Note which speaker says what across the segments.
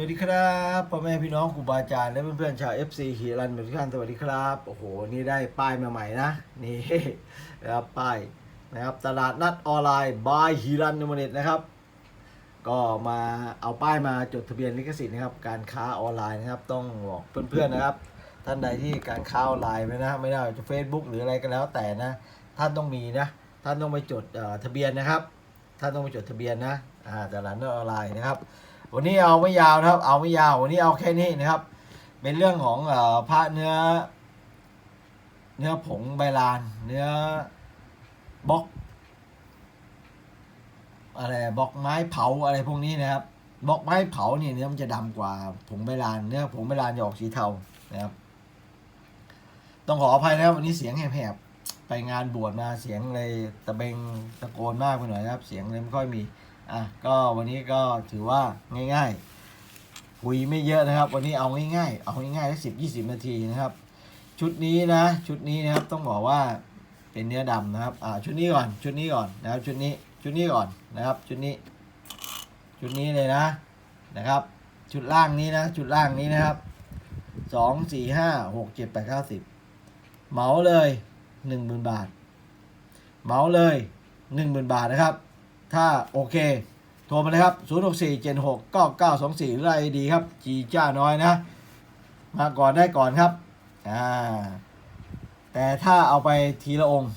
Speaker 1: วัสดีครับพ่อแม่พี่น้องครูบาอาจารย์และเพื่อนๆชาว FC ฮีรันทุกท่านสวัสดีครับ โอ้โห นี่ได้ป้ายมาใหม่นะ นี่นะครับป้ายนะครับตลาดนัดออนไลน์บายฮีรันนูมเนตนะครับ ก็มาเอาป้ายมาจดทะเบียนลิขสิทธิ์นะครับ การค้าออนไลน์นะครับ ต้องบอกเพื่อนๆนะครับ ท่านใดที่การค้าออนไลน์ไม่นะไม่ได้จะ Facebook หรืออะไรก็แล้วแต่นะ ท่านต้องมีนะ ท่านต้องไปจดทะเบียนนะครับ ท่านต้องไปจดทะเบียนนะตลาดนัดออนไลน์นะครับ วันนี้เอาไม่ยาวนะครับ เอาไม่ยาว วันนี้เอาแค่นี้นะครับ เป็นเรื่องของอพระเนื้อ เนื้อผงใบลาน เนื้อบล็อก อะไรบล็อกไม้เผาอะไรพวกนี้นะครับบล็อกไม้เผาเนี่ยเนื้อมันจะดำกว่าผงใบลานเนื้อผงใบลานจะออกสีเทานะครับ ต้องขออภัยนะครับวันนี้เสียงแหบๆไปงานบวชมาเสียงเลยตะเบงตะโกนมากไปหน่อยนะครับ เสียงเลยไม่ค่อยมี อะก็วันนี้ก็ถือว่าง่ายๆคุยไม่เยอะนะครับ วันนี้เอาง่ายๆ เอาง่ายๆแค่สิบยี่สิบนาทีนะครับ ชุดนี้นะ ชุดนี้นะครับต้องบอกว่าเป็นเนื้อดำนะครับอ่าชุดนี้ก่อนชุดนี้ก่อนนะครับชุดนี้ชุดนี้ก่อนนะครับ ชุดนี้ ชุดนี้เลยนะนะครับ ชุดล่างนี้นะชุดล่างนี้นะครับสองสี่ห้าหกเจ็ดแปดเก้าสิบเหมาเลยหนึ่งหมื่นบาท เหมาเลยหนึ่งหมื่นบาทนะครับ ถ้าโอเค โทรมาเลยครับ 0 6 4 7 6 9 9 2 4หรือไอดีครับ จีจ้าน้อยนะ มาก่อนได้ก่อนครับอ่าแต่ถ้าเอาไปทีละองค์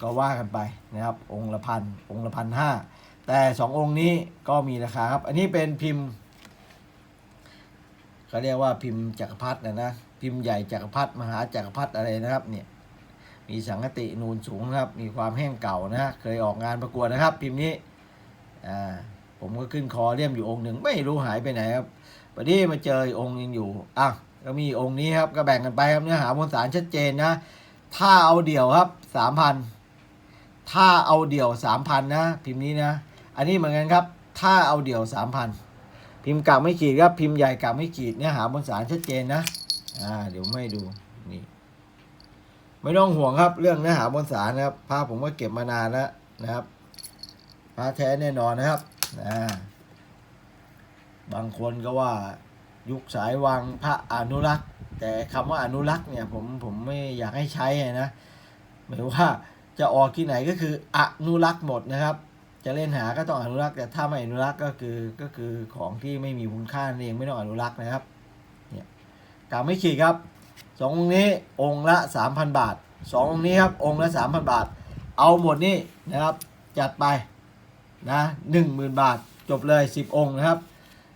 Speaker 1: ก็ว่ากันไปนะครับ องค์ละพันองค์ละพันห้าแต่สององค์นี้ก็มีราคาครับ อันนี้เป็นพิมพ์เขาเรียกว่าพิมพ์จักรพรรดินะนะพิมพ์ใหญ่จักรพรรดิมหาจักรพรรดิอะไรนะครับเนี่ย มีสังกตินูนสูงครับ มีความแห้งเก่านะเคยออกงานประกวดนะครับ พิมพ์นี้อ่าผมก็ขึ้นคอเลี่ยมอยู่องค์หนึ่งไม่รู้หายไปไหนครับวันนี้มาเจอองค์ยังอยู่อะก็มีองค์นี้ครับก็แบ่งกันไปครับเนื้อหามวลสารชัดเจนนะ ถ้าเอาเดี่ยวครับสามพันถ้าเอาเดี่ยวสามพันนะ พิมพ์นี้นะ อันนี้เหมือนกันครับ ถ้าเอาเดี่ยวสามพันพิมพ์กากไม่ขีดครับ พิมพ์ใหญ่กากไม่ขีดเนื้อหามวลสารชัดเจนนะอ่าเดี๋ยวไม่ดู ไม่ต้องห่วงครับ เรื่องเนื้อหาบนสารนะครับพระผมก็เก็บมานานแล้วนะครับพระแท้แน่นอนนะครับนะบางคนก็ว่ายุคสายวังพระอนุรักษ์ แต่คำว่าอนุรักษ์เนี่ยผมผมไม่อยากให้ใช้นะหมายว่าจะออกที่ไหนก็คืออนุรักษ์หมดนะครับ จะเล่นหาก็ต้องอนุรักษ์แต่ถ้าไม่อนุรักษ์ก็คือก็คือของที่ไม่มีคุณค่านั่นเองไม่ต้องอนุรักษ์นะครับเนี่ยกาไม่ขีดครับ สององค์นี้องค์ละสามพันบาทสององค์นี้ครับองค์ละสามพันบาท เอาหมดนี่นะครับจัดไปนะหนึ่งหมื่นบาทจบเลยสิบองค์นะครับ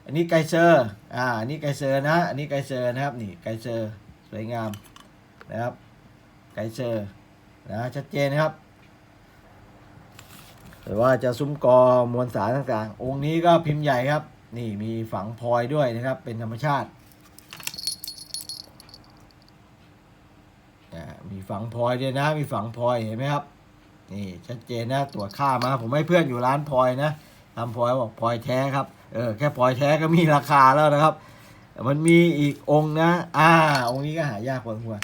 Speaker 1: อันนี้ไกเซอร์อ่าอันนี้ไกเซอร์นะอันนี้ไกเซอร์นะครับนี่ไกเซอร์สวยงามนะครับไกเซอร์นะชัดเจนนะครับแต่ว่าจะซุ้มกอมวลสารต่างๆ องค์นี้ก็พิมพ์ใหญ่ครับ นี่มีฝังพลอยด้วยนะครับ เป็นธรรมชาติ มีฝังพลอยด้วยนะ มีฝังพลอยเห็นไหมครับ นี่ชัดเจนนะตรวจค่ามา ผมให้เพื่อนอยู่ร้านพลอยนะทำพลอยบอกพลอยแท้ครับเออแค่พลอยแท้ก็มีราคาแล้วนะครับ มันมีอีกองค์นะ อ่า องค์นี้ก็หายากพอสมควร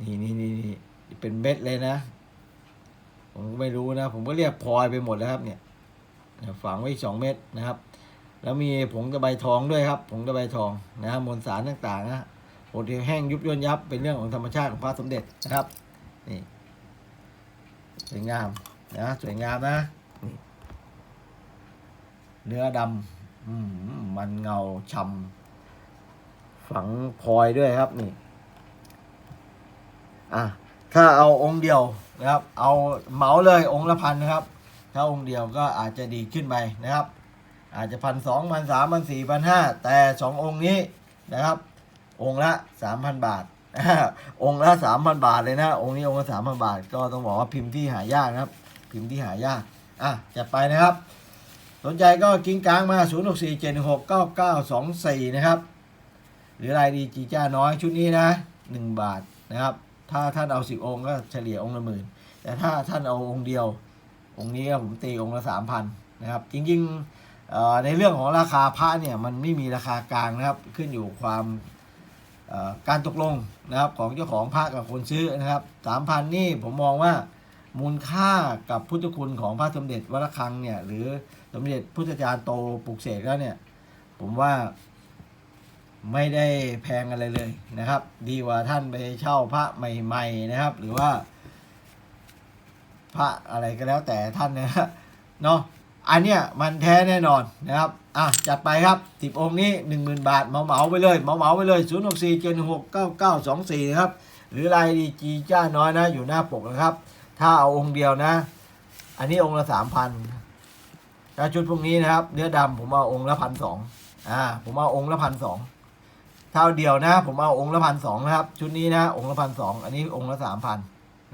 Speaker 1: นี่นี่นี่นี่เป็นเม็ดเลยนะ ผมก็ไม่รู้นะ ผมก็เรียกพลอยไปหมดแล้วครับ เนี่ยฝังไว้สองเม็ดนะครับ แล้วมีผงตะไบทองด้วยครับผงตะไบทองนะครับมวลสารต่างๆนะ โหดแห้งยุบย่นยับเป็นเรื่องของธรรมชาติของพระสมเด็จนะครับ นี่สวยงามนะสวยงามนะนเนื้อดำอืมมันเงาช่ำฝังพลอยด้วยครับนี่ อะถ้าเอาองค์เดียวนะครับ เอาเหมาเลยองค์ละพันนะครับ ถ้าองค์เดียวก็อาจจะดีขึ้นไปนะครับ อาจจะพันสองพันสามพันสี่พันห้าแต่สององค์นี้นะครับ องค์ละสามพันบาท องค์ละสามพันบาทเลยนะ องค์นี้องค์ละสามพันบาท ก็ต้องบอกว่าพิมพ์ที่หายากนะครับ พิมพ์ที่หายาก อะจัดไปนะครับ สนใจก็กิ้งกลางมา 0 6 4 7 6 9 9 2 4 นะครับ หรือรายดีจีจ้าน้อยชุดนี้นะ 1 บาทนะครับ ถ้าท่านเอา 10 องค์ก็เฉลี่ยองค์ละหมื่น แต่ถ้าท่านเอาองค์เดียว องค์นี้ผมตีองค์ละ 3,000 นะครับ จริงๆเอ่อในเรื่องของราคาพระเนี่ยมันไม่มีราคากลางนะครับขึ้นอยู่ความ การตกลงนะครับของเจ้าของพระกับคนซื้อนะครับสามพันนี่ผมมองว่ามูลค่ากับพุทธคุณของพระสมเด็จวัดระฆังเนี่ยหรือสมเด็จพุทธจารย์โตปลุกเสกแล้วเนี่ยผมว่าไม่ได้แพงอะไรเลยนะครับ ดีกว่าท่านไปเช่าพระใหม่ ๆนะครับ หรือว่า พระอะไรก็แล้วแต่ท่านนะเนาะ อันเนี้ยมันแท้แน่นอนนะครับ อะ จัดไปครับสิบองค์นี้หนึ่งหมื่นบาทเหมาเมาไปเลยเหมาเมาไปเลยศูนย์หกสี่เจ็ดหกเก้าเก้าสองสี่นะครับ หรือลายดีจีจ้าน้อยนะ อยู่หน้าปกนะครับ ถ้าเอาองค์เดียวนะ อันนี้องค์ละสามพันถ้าชุดพวกนี้นะครับ เนื้อดำผมเอาองค์ละพันสองอ่า ผมเอาองค์ละพันสองเท่าเดียวนะ ผมเอาองค์ละพันสองนะครับ ชุดนี้นะ องค์ละพันสองอันนี้องค์ละสามพัน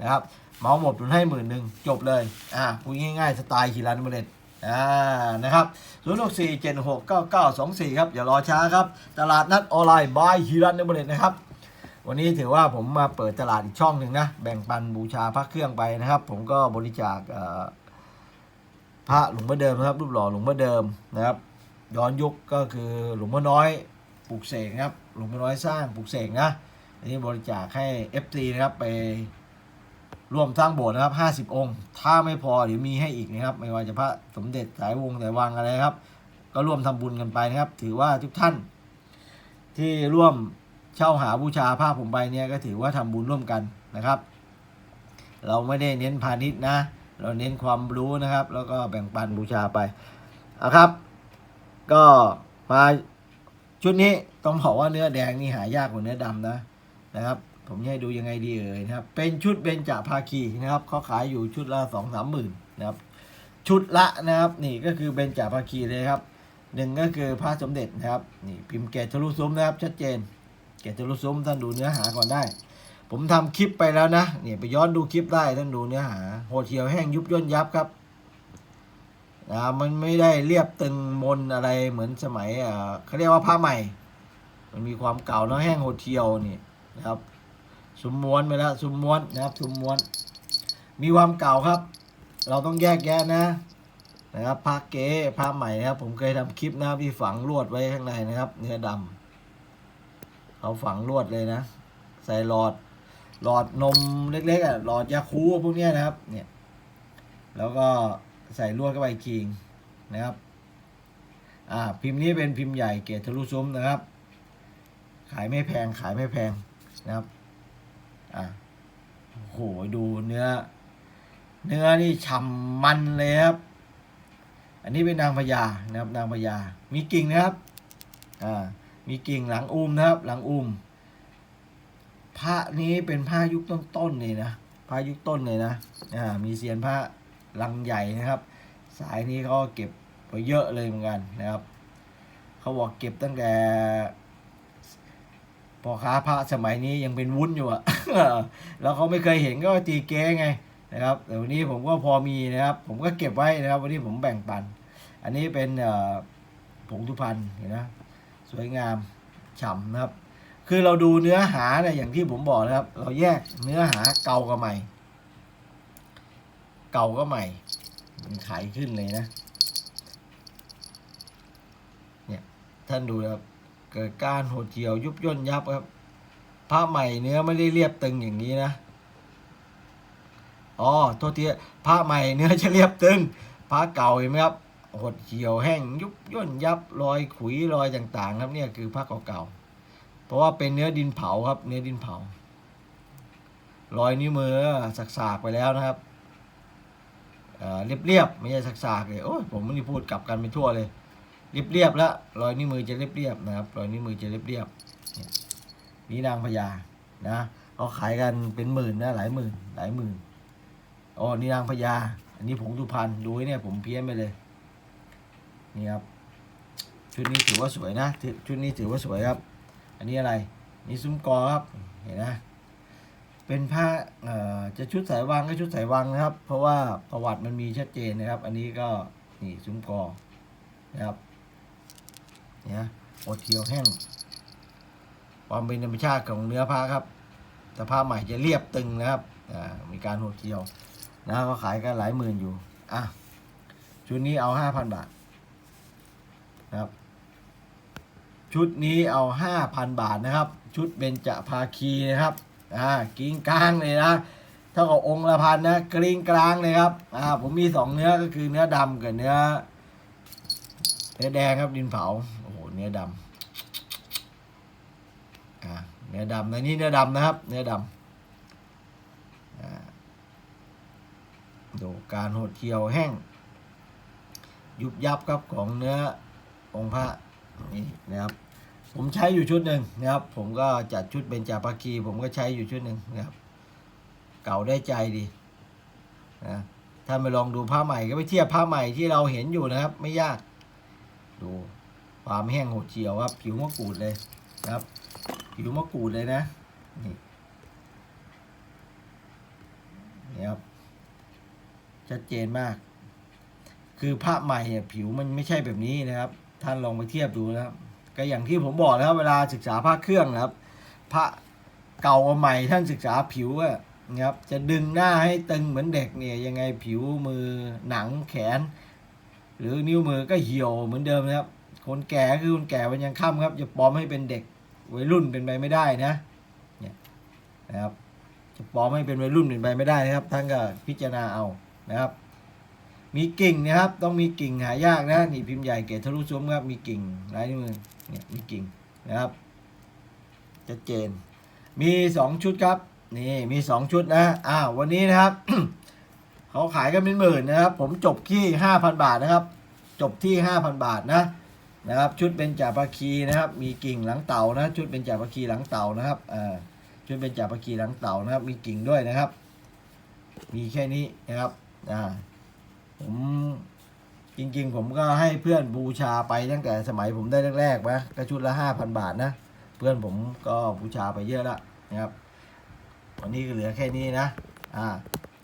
Speaker 1: นะครับเหมาหมดทุนให้หมื่นหนึ่งจบเลย อ่าพูดง่ายๆสไตล์คีรันเมเลต อ่านะครับศูนย์หกสี่เจ็ดหกเก้าเก้าสองสี่ครับ อย่ารอช้าครับ ตลาดนัดออนไลน์บายฮีรันเมเลตนะครับ วันนี้ถือว่าผมมาเปิดตลาดอีกช่องหนึ่งนะ แบ่งปันบูชาพระเครื่องไปนะครับ ผมก็บริจาคพระหลวงพ่อเดิมนะครับ รูปหล่อหลวงพ่อเดิมนะครับ ย้อนยุคก็คือหลวงพ่อน้อยปลูกเสกครับ หลวงพ่อน้อยสร้างปลูกเสกนะอันนี้บริจาคให้ FT นะครับไป ร่วมสร้างโบสถ์นะครับ50องค์ ถ้าไม่พอเดี๋ยวมีให้อีกนะครับ ไม่ว่าจะพระสมเด็จสายวงศ์สายวังอะไรครับ ก็ร่วมทำบุญกันไปนะครับ ถือว่าทุกท่าน ที่ร่วมเช่าหาบูชาผ้าผมไปเนี่ยก็ถือว่าทำบุญร่วมกันนะครับ เราไม่ได้เน้นพาณิชย์นะ เราเน้นความรู้นะครับ แล้วก็แบ่งปันบูชาไปเอาครับ ก็มาชุดนี้ต้องบอกว่าเนื้อแดงนี่หายากกว่าเนื้อดำนะนะครับ ผมให้ดูยังไงดีเอ่ยนะครับ เป็นชุดเบญจภาคีนะครับเขาขายอยู่ชุดละสองสามหมื่นนะครับ ชุดละนะครับนี่ก็คือเบญจภาคีเลยครับหนึ่งก็คือพระสมเด็จนะครับนี่พิมพ์เกตทะลุซุ้มนะครับ ชัดเจน เกตทะลุซุ้มท่านดูเนื้อหาก่อนได้ ผมทำคลิปไปแล้วนะเนี่ยไปย้อนดูคลิปได้ท่านดูเนื้อหาโหดเหี่ยวแห้งยุบย่นยับครับนะมันไม่ได้เรียบตึงมนอะไรเหมือนสมัยอ่าเขาเรียกว่าผ้าใหม่ มันมีความเก่าแล้วแห้งโหดเหี่ยวนี่นะครับ สุมม้วนไปแล้วสุมม้วนนะครับสุมม้วน มีความเก่าครับ เราต้องแยกแยะนะนะครับผ้าเก๋ผ้าใหม่นะครับ ผมเคยทำคลิปนะพี่ฝังลวดไว้ข้างในนะครับ เนื้อดำเขาฝังลวดเลยนะ ใส่หลอด หลอดนมเล็กๆอะหลอดยาคูพวกเนี้ยนะครับ เนี่ย แล้วก็ใส่ลวดเข้าไปอีกทีนะครับ อ่าพิมพ์นี้เป็นพิมพ์ใหญ่เกรดทะลุซุ้มนะครับ ขายไม่แพงขายไม่แพงนะครับ อะโอ้โหดูเนื้อ เนื้อนี่ฉ่ำมันเลยครับ อันนี้เป็นนางพญานะครับ นางพญามีกิ่งนะครับอ่ามีกิ่งหลังอุ้มนะครับ หลังอุ้มพระนี้เป็นผ้ายุคต้นๆเลยนะผ้ายุคต้นเลยนะอ่ามีเสียนผ้าลังใหญ่นะครับ สายนี้เขาก็เก็บไปเยอะเลยเหมือนกันนะครับ เขาบอกเก็บตั้งแต่ พ่อค้าพระสมัยนี้ยังเป็นวุ้นอยู่อะแล้วเขาไม่เคยเห็นก็ตีเก้ไงนะครับแต่วันนี้ผมก็พอมีนะครับ ผมก็เก็บไว้นะครับ วันนี้ผมแบ่งปัน อันนี้เป็นผงทุพันเห็นนะสวยงามฉ่ำนะครับ คือเราดูเนื้อหาเนี่ยอย่างที่ผมบอกนะครับ เราแยกเนื้อหาเก่ากับใหม่ เก่าก็ใหม่ มันขายขึ้นเลยนะ เนี่ยท่านดูนะครับ เกิดการหดเหี่ยวยุบย่นยับครับผ้าใหม่เนื้อไม่ได้เรียบตึงอย่างนี้นะอ๋อโทษทีผ้าใหม่เนื้อจะเรียบตึงผ้าเก่าเห็นไหมครับหดเหี่ยวแห้งยุบย่นยับรอยขุยรอยต่างๆ ครับเนี่ยคือผ้าเก่าๆเพราะว่าเป็นเนื้อดินเผาครับ เนื้อดินเผารอยนิ้วมือสักๆไปแล้วนะครับเเรียบๆไม่ใช่สักๆเลยโอ้ยผมไม่ได้พูดกลับกันไปทั่วเลย เรียบๆแล้วรอยนิ้วมือจะเรียบๆนะครับ รอยนิ้วมือจะเรียบๆเนี่ยนี่นางพญานะเขาขายกันเป็นหมื่นนะหลายหมื่น หลายหมื่นอ๋อนี่นางพญาอันนี้ผงสุพรรณดูไว้เนี่ยผมเพี้ยนไปเลยนี่ครับชุดนี้ถือว่าสวยนะชุดนี้ถือว่าสวยครับ อันนี้อะไรนี่ซุ้มกอครับเห็นนะเป็นผ้าเอ่อจะชุดสายวังก็ชุดสายวังนะครับ เพราะว่าประวัติมันมีชัดเจนนะครับ อันนี้ก็นี่ซุ้มกอนะครับ เนี่ยอดเทียวแห้ง ความเป็นธรรมชาติของเนื้อผ้าครับสภาพใหม่จะเรียบตึงนะครับมีการหดเทียวนะก็ขายกันหลายหมื่นอยู่ อะ ชุดนี้เอาห้าพันบาทนะครับ ชุดนี้เอาห้าพันบาทนะครับ ชุดเบญจภาคีนะครับ อ่ากิ้งกลางเลยนะเท่ากับองค์ละพันนะกริ้งกลางเลยครับ อ่า ผมมีสองเนื้อก็คือเนื้อดำกับเนื้อเนื้อแดงครับดินเผา เนื้อดำอ่าเนื้อดำในนี้เนื้อดำนะครับ เนื้อดำอ่าดูการหดเคี่ยวแห้ง ยุบยับครับของเนื้อองค์พระนี่นะครับผมใช้อยู่ชุดหนึ่งนะครับ ผมก็จัดชุดเป็นจ่าปากีผมก็ใช้อยู่ชุดหนึ่งนะครับ เก่าได้ใจดีนะถ้าไปลองดูผ้าใหม่ก็ไปเทียบผ้าใหม่ที่เราเห็นอยู่นะครับ ไม่ยากดู ความแห้งโหดเฉียวครับผิวมะกรูดเลยครับ ผิวมะกรูดเลยนะ นี่นี่ครับชัดเจนมาก คือผ้าใหม่เนี่ยผิวมันไม่ใช่แบบนี้นะครับ ท่านลองไปเทียบดูนะครับก็อย่างที่ผมบอกนะครับเวลาศึกษาผ้าเครื่องนะครับผ้าเก่ากับใหม่ท่านศึกษาผิวอะนะครับจะดึงหน้าให้ตึงเหมือนเด็กเนี่ยยังไงผิวมือหนังแขน หรือนิ้วมือก็เหี่ยวเหมือนเดิมนะครับ คนแก่คือคนแก่วันยังค่ำครับจะปลอมให้เป็นเด็กวัยรุ่นเป็นไปไม่ได้นะเนี่ยนะครับจะปลอมให้เป็นวัยรุ่นเป็นไปไม่ได้นะครับท่านก็พิจารณาเอานะครับ มีกิ่งนะครับ ต้องมีกิ่งหายากนะนี่พิมพ์ใหญ่เกตทะลุซุ้มครับมีกิ่งลายนิ้วมือเนี่ยมีกิ่งนะครับชัดเจน มีสองชุดครับนี่มีสองชุดนะอ้าววันนี้นะครับเขาขายกันเป็นหมื่นนะครับ ผมจบที่ห้าพันบาทนะครับ จบที่ห้าพันบาทนะ นะครับชุดเป็นจ่าปาคีนะครับ มีกิ่งหลังเต่านะชุดเป็นจ่าปาคีหลังเต่านะครับอ่าชุดเป็นจ่าปาคีหลังเต่านะครับ มีกิ่งด้วยนะครับ มีแค่นี้นะครับอ่าผมจริงๆ ผมก็ให้เพื่อนบูชาไปตั้งแต่สมัยผมได้แรกๆนะก็ชุดละห้าพันบาทนะ เพื่อนผมก็บูชาไปเยอะแล้วนะครับ วันนี้ก็เหลือแค่นี้นะ อ่า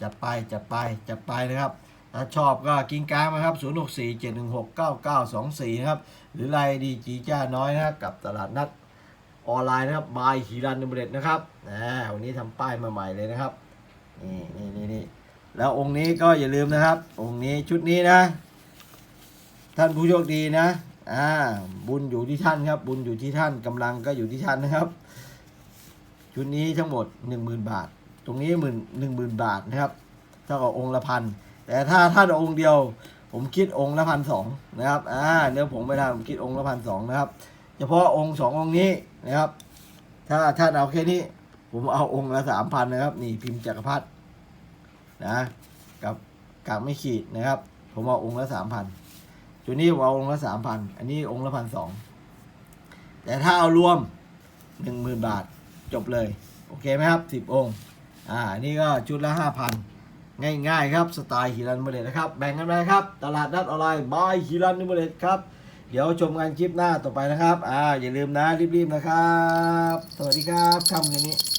Speaker 1: จัดไปจัดไปจัดไปนะครับ ถ้าชอบก็กิ้งก้างนะครับ 0 6 4 7 1 6 9 9 2 4 นะครับ หรือไลน์ดีจีจ้าน้อยนะกับตลาดนัดออนไลน์นะครับบายฮีรันเดเบรดนะครับอ่าวันนี้ทำป้ายมาใหม่เลยนะครับ นี่นี่นี่นี่แล้วองค์นี้ก็อย่าลืมนะครับ องค์นี้ชุดนี้นะ ท่านผู้โชคดีนะอ่าบุญอยู่ที่ท่านครับ บุญอยู่ที่ท่านกำลังก็อยู่ที่ท่านนะครับ ชุดนี้ทั้งหมดหนึ่งหมื่นบาท ตรงนี้หมื่นหนึ่งหมื่นบาทนะครับเท่ากับองค์ละพัน แต่ถ้าท่านองค์เดียว ผมคิดองค์ละพันสองนะครับอ่าเนื้อผมไม่ได้ผมคิดองค์ละพันสองนะครับเฉพาะองค์สององค์นี้นะครับ ถ้าท่านเอาแค่นี้ ผมเอาองค์ละสามพันนะครับ นี่พิมพ์จักรพรรดินะกับกากไม่ขีดนะครับ ผมเอาองค์ละสามพันจุดนี้ผมเอาองค์ละสามพันอันนี้องค์ละพันสองแต่ถ้าเอารวมหนึ่งหมื่นบาทจบเลย โอเคไหมครับสิบองค์ อ่าอันนี่ก็ชุดละห้าพัน ง่ายๆครับสไตล์ฮิรันเบเลตนะครับแบ่งกันไปครับ ตลาดนัดออนไลน์บายฮิรันเบเลตครับ เดี๋ยวชมกันคลิปหน้าต่อไปนะครับอ่าอย่าลืมนะรีบๆนะครับ สวัสดีครับคำคืนนี้